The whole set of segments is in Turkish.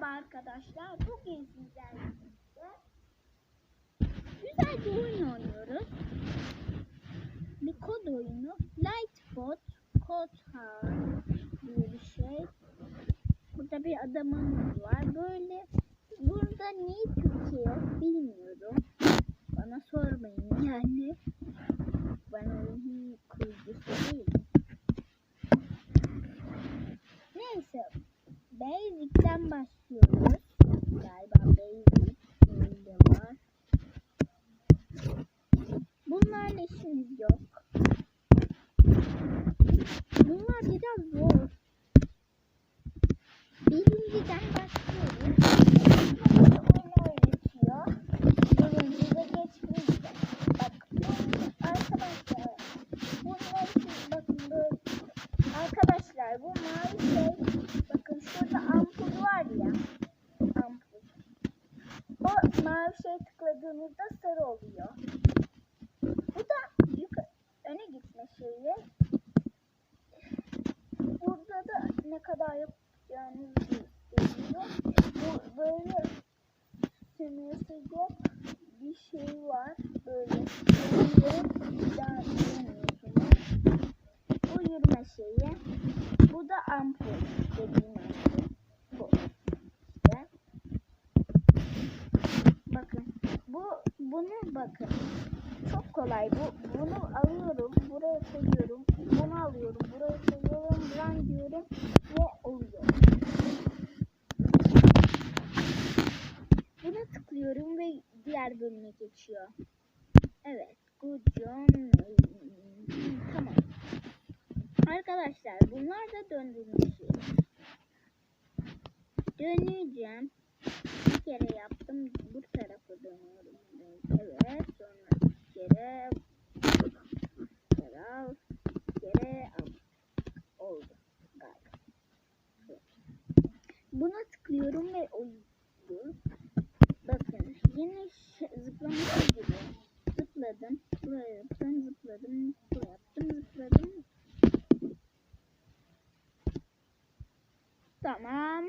Merhaba arkadaşlar. Bugün sizlerle güzel bir oyun oynuyoruz. Bir kod oyunu. Lightbot House diye bir şey. Burada bir adamımız var. Böyle burada niye Türkiye yok bilmiyorum. Bana sormayın yani. Ben oyunun kurucusu değilim. Neyse. Basic'ten başlıyoruz. Galiba Basic böyle var. Bunlarla işimiz yok. Bunlar biraz zor. Birinciden başlıyoruz. Arkadaşlar bu mavi şey bakın şurada ampul var ya ampul. O mavi şey tıkladığınızda sarı oluyor. Bu da yukarı, öne gitme şeyi. Burada da ne kadar yapacağınızı gösteriyor. Bu böyle sınırsızca bir şey var. Böyle yürüyerek daha yürüyorsunuz. Bu yürüme şeyi. Bu da ampul dediğim ampul. Bu. İşte. Bakın. Bu bunu bakın. Çok kolay bu. Bunu alıyorum. Buraya koyuyorum. Bunu alıyorum. Buraya koyuyorum. Run diyorum. Ve oluyor. Buna tıklıyorum ve diğer bölüme geçiyor. Evet. Good John. Tamam. Arkadaşlar bunlar da döndürme şey. Döneceğim. Bir kere yaptım. Bu tarafa dönüyorum. Evet. Sonra kere. Bir kere. Oldu. Galiba. Buna tıklıyorum ve oldu. Bakın yine zıplaması gibi. Zıpladım. Buraya yaptım. Zıpladım. Buraya yaptım. Zıpladım. Tamam.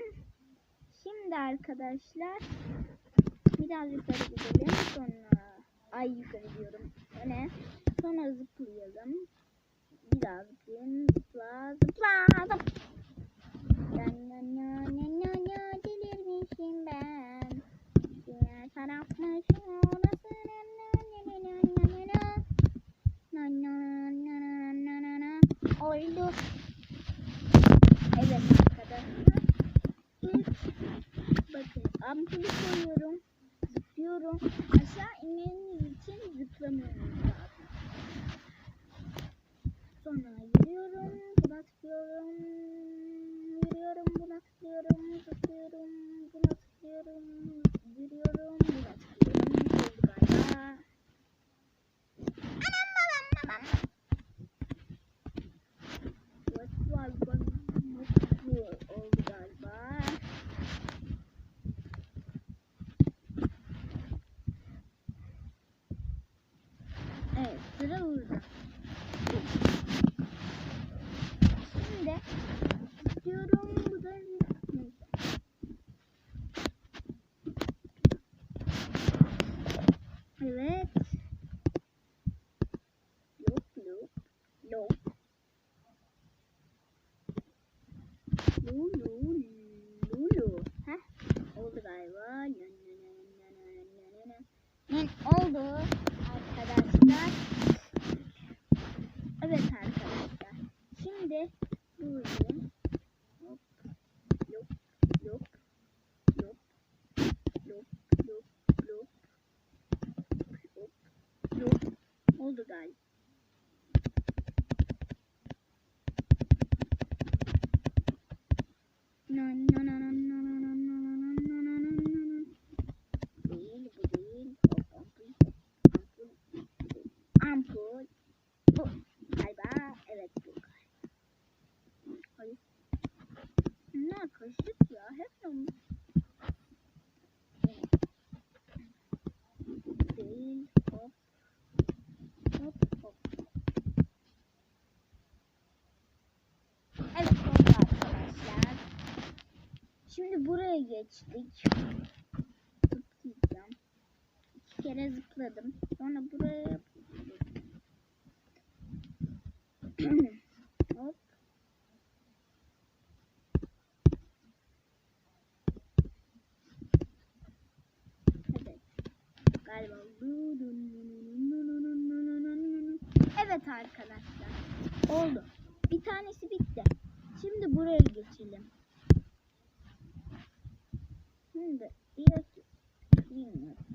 Şimdi arkadaşlar biraz yukarı gidelim. Sonra Ay yukarı diyorum. Öne. Sonra zıplayalım. Bir daha zıplayayım. Zıpla zıpla zıpla. Ben ya ya ya ya delirmişim ben. Diğer tarafmış orası. Oldu. Evet arkadaşlar. İlk bakın ampulü koyuyorum. Zıplıyorum. Aşağı inelim için zıplamıyorum zaten. Sonra yürüyorum. Buna tıklıyorum. Yürüyorum. Buna tıklıyorum. Zıplıyorum. Buna tıklıyorum. Yürüyorum. Buna tıklıyorum. Evet. Yok yok. Yok. Lulu. Lulu. Heh. Oldu galiba. Nen oldu arkadaşlar. Evet arkadaşlar. Şimdi được đấy. Geçtik. Zıplayacağım. İki kere zıpladım. Sonra buraya Hop. Hadi. Galiba. Evet arkadaşlar. Oldu. Bir tanesi bitti. Şimdi buraya geçelim. Şimdi ki bilmiyorum.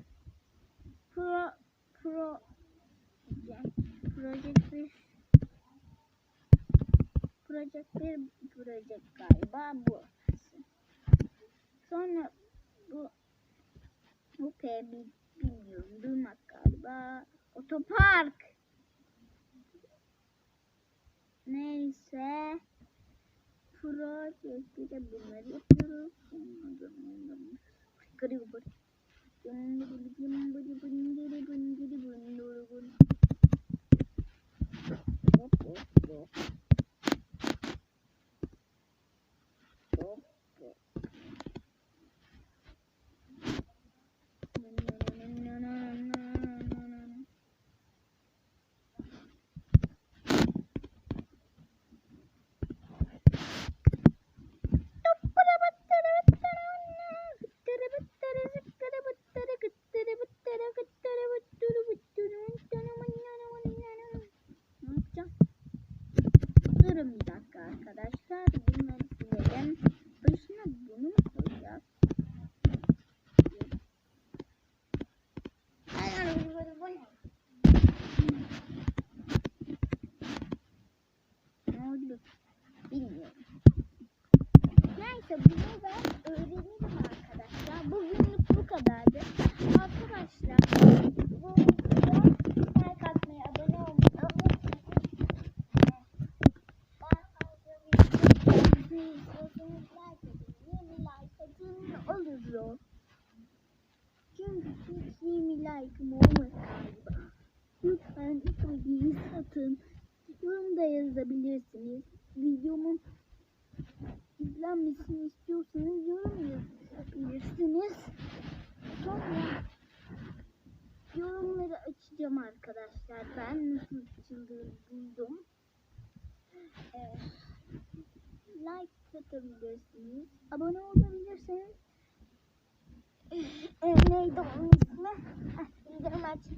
Pro pro bir Project bir Project galiba bu. Sonra bu bu P bi- bilmiyorum durmak galiba. Otopark. Neyse. Project bir de bunları yapıyoruz. Kırıyor bu. Hop hop hop. Hop hop. Ne yapacağım? Durun bir dakika arkadaşlar. Bunları silelim. Başına bunu mu koyacağız? Ne oldu? Bilmiyorum. Neyse bunu ben öğrenirim arkadaşlar. Bugünlük bu kadardı. Arkadaşlar bu videoya like atmayı, abone olmayı unutmayın. Daha fazla video istiyorsanız like edin. 20 like atın olur o. Çünkü hiç 20 like'ım olmadı galiba. Lütfen videoyu satın. Yorumda yazabilirsiniz. Videomun izlenmesini istiyorsanız yorum yazabilirsiniz. Sonra yorumları açacağım arkadaşlar. Ben nasıl açıldığını buldum. Ee, like atabilirsiniz. Abone olabilirsiniz. Neydi onun ismi? Ah, bildirim açın.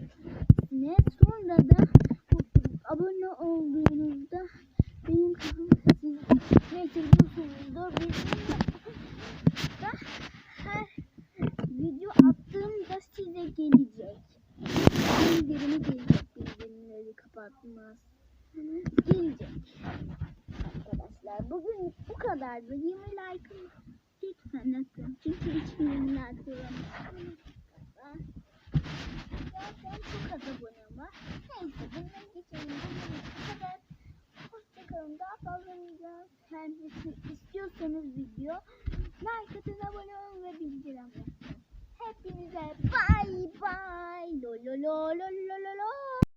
Sonra da abone olduğunuzda benim kafam siz ne çekiyorsunuzdur bilmiyorum da her video attığımda size gelecek. Bildirimi gelecek. Bildirimleri kapatmaz. Gelecek. Arkadaşlar bugün bu kadardı. 20 like'ım atın. Çünkü hiç 20 like olamadım. Zaten çok az abonem var. Neyse bunları geçelim. Bugün bu kadar. Hoşçakalın. Daha fazla video kendisi istiyorsanız video like atın, abone olun ve bildirim. Hepinize bay bay. Lo lo lo lo lo lo lo.